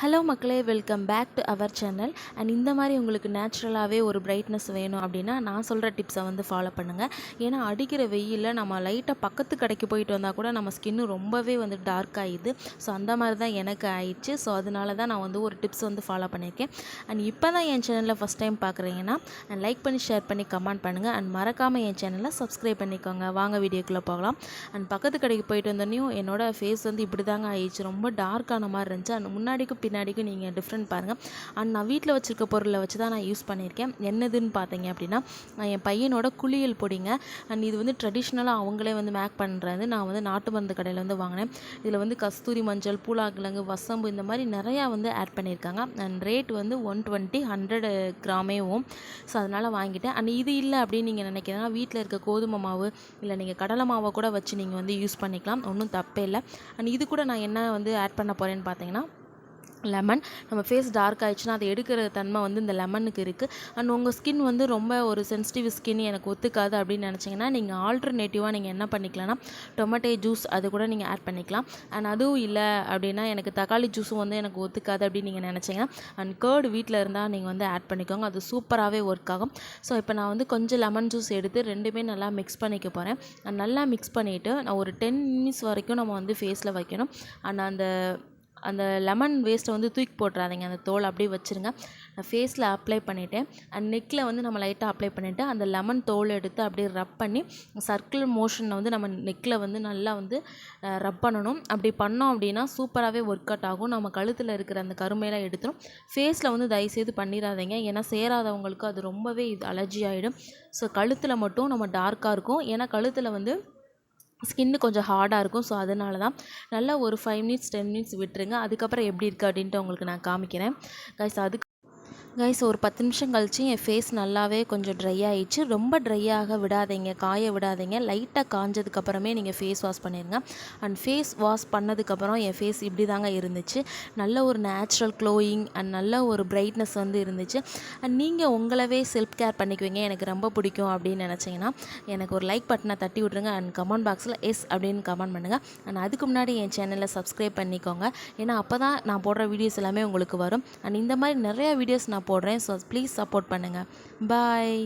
Hello மக்களே welcome back to our channel and இந்த மாதிரி உங்களுக்கு நேச்சுரலாகவே ஒரு பிரைட்னஸ் வேணும் அப்படின்னா நான் சொல்கிற டிப்ஸை வந்து ஃபாலோ பண்ணுங்கள் ஏன்னா அடிக்கிற வெயிலில் நம்ம லைட்டாக பக்கத்து கடைக்கு போயிட்டு வந்தால் கூட நம்ம ஸ்கின்னு ரொம்பவே வந்து டார்க் ஆகிடுது ஸோ அந்த மாதிரி தான் எனக்கு ஆயிடுச்சு. ஸோ அதனால தான் நான் வந்து ஒரு டிப்ஸ் வந்து ஃபாலோ பண்ணியிருக்கேன். அண்ட் இப்போ தான் என் சேனலில் ஃபஸ்ட் டைம் பார்க்குறீங்கன்னா அண்ட் லைக் பண்ணி ஷேர் பண்ணி கமெண்ட் பண்ணுங்கள் அண்ட் மறக்காமல் என் சேனலை சப்ஸ்கிரைப் பண்ணிக்கோங்க. வாங்க வீடியோக்குள்ளே போகலாம். அண்ட் பக்கத்து கடைக்கு போயிட்டு வந்தோடனையும் என்னோடய ஃபேஸ் வந்து இப்படி தாங்க ஆயிடுச்சு. ரொம்ப டார்க்கான மாதிரி இருந்துச்சு. அண்ட் முன்னாடிக்கு பின்னாடிக்கும் நீங்கள் டிஃப்ரெண்ட் பாருங்கள் அண்ட் நான் வீட்டில் வச்சுருக்க பொருளை வச்சு தான் நான் யூஸ் பண்ணியிருக்கேன். என்னதுன்னு பார்த்தீங்க அப்படின்னா நான் என் பையனோட குளியல் பொடிங்க. அண்ட் இது வந்து ட்ரெடிஷ்னலாக அவங்களே வந்து மேக் பண்ணுறது நான் வந்து நாட்டு மருந்து கடையில் வந்து வாங்கினேன். இதில் வந்து கஸ்தூரி மஞ்சள் பூலாக்கிழங்கு வசம்பு இந்த மாதிரி நிறையா வந்து ஆட் பண்ணியிருக்காங்க. அண்ட் ரேட் வந்து ஒன் டுவெண்ட்டி ஹண்ட்ரட் கிராமேவும் ஸோ அதனால் வாங்கிட்டேன். அண்ட் இது இல்லை அப்படின்னு நீங்கள் நினைக்கிறீங்கன்னா வீட்டில் இருக்க கோதுமை மாவு இல்லை நீங்கள் கடலை மாவை கூட வச்சு நீங்கள் வந்து யூஸ் பண்ணிக்கலாம். ஒன்றும் தப்பே இல்லை. அண்ட் இது கூட நான் என்ன வந்து ஆட் பண்ண போகிறேன்னு பார்த்தீங்கன்னா லெமன் நம்ம ஃபேஸ் டார்க் ஆயிடுச்சுன்னா அதை எடுக்கிற தன்மை வந்து இந்த லெமனுக்கு இருக்குது அண்ட் உங்கள் ஸ்கின் வந்து ரொம்ப ஒரு சென்சிட்டிவ் ஸ்கின் எனக்கு ஒத்துக்காது அப்படின்னு நினச்சிங்கன்னா நீங்கள் ஆல்டர்னேட்டிவாக நீங்கள் என்ன பண்ணிக்கலாம்னா டொமேட்டோ ஜூஸ் அது கூட நீங்கள் ஆட் பண்ணிக்கலாம். அண்ட் அதுவும் இல்லை அப்படின்னா எனக்கு தக்காளி ஜூஸும் வந்து எனக்கு ஒத்துக்காது அப்படின்னு நீங்கள் நினச்சிங்கன்னா அண்ட் கேர்டு வீட்டில் இருந்தால் நீங்கள் வந்து ஆட் பண்ணிக்கோங்க. அது சூப்பராகவே ஒர்க் ஆகும். ஸோ இப்போ நான் வந்து கொஞ்சம் லெமன் ஜூஸ் எடுத்து ரெண்டுமே நல்லா மிக்ஸ் பண்ணிக்க போகிறேன் நல்லா மிக்ஸ் பண்ணிவிட்டு நான் ஒரு டென் மினிட்ஸ் வரைக்கும் நம்ம வந்து ஃபேஸில் வைக்கணும். அண்ட் அந்த அந்த லெமன் வேஸ்ட்டை வந்து தூக்கி போட்டுறாதீங்க. அந்த தோல் அப்படியே வச்சுருங்க. நான் ஃபேஸில் அப்ளை பண்ணிவிட்டேன் அண்ட் நெக்கில் வந்து நம்ம லைட்டாக அப்ளை பண்ணிவிட்டு அந்த லெமன் தோல் எடுத்து அப்படியே ரப் பண்ணி சர்க்குலர் மோஷனில் வந்து நம்ம நெக்கில் வந்து நல்லா வந்து ரப் பண்ணணும். அப்படி பண்ணோம் அப்படின்னா சூப்பராகவே ஒர்க் அவுட் ஆகும். நம்ம கழுத்தில் இருக்கிற அந்த கருமையெல்லாம் எடுத்துரும். ஃபேஸில் வந்து தயவுசெய்து பண்ணிடாதீங்க. ஏன்னா சேராதவங்களுக்கு அது ரொம்பவே இது அலர்ஜி ஆகிடும் ஸோ கழுத்தில் மட்டும் நம்ம டார்க்காக இருக்கும். ஏன்னா கழுத்தில் வந்து ஸ்கின்னு கொஞ்சம் ஹார்டாக இருக்கும். ஸோ அதனால தான் நல்லா ஒரு ஃபைவ் மினிட்ஸ் டென் மினிட்ஸ் விட்டுருங்க. அதுக்கப்புறம் எப்படி இருக்குது அப்படின்ட்டு உங்களுக்கு நான் காமிக்கிறேன். கைஸ் அதுக்கு கைஸ் ஒரு பத்து நிமிஷம் கழித்து என் ஃபேஸ் நல்லாவே கொஞ்சம் ட்ரை ஆகிடுச்சு ரொம்ப ட்ரையாக விடாதீங்க. காய விடாதீங்க. லைட்டாக காஞ்சதுக்கப்புறமே நீங்கள் ஃபேஸ் வாஷ் பண்ணிடுங்க. அண்ட் ஃபேஸ் வாஷ் பண்ணதுக்கப்புறம் என் ஃபேஸ் இப்படி தாங்க இருந்துச்சு. நல்ல ஒரு நேச்சுரல் க்ளோயிங் அண்ட் நல்ல ஒரு பிரைட்னஸ் வந்து இருந்துச்சு. அண்ட் நீங்கள் உங்களவே செல்ஃப் கேர் பண்ணிக்குவீங்க. எனக்கு ரொம்ப பிடிக்கும் அப்படின்னு நினச்சிங்கன்னா எனக்கு ஒரு லைக் பட்டனை தட்டி விட்ருங்க அண்ட் கமெண்ட் பாக்ஸில் எஸ் அப்படின்னு கமெண்ட் பண்ணுங்கள் அண்ட் அதுக்கு முன்னாடி என் சேனலை சப்ஸ்கிரைப் பண்ணிக்கோங்க. ஏன்னா அப்போ தான் நான் போடுற வீடியோஸ் எல்லாமே உங்களுக்கு வரும். அண்ட் இந்த மாதிரி நிறையா வீடியோஸ் நான் போடுறேன். ஸோ ப்ளீஸ் சப்போர்ட் பண்ணுங்கள் பாய்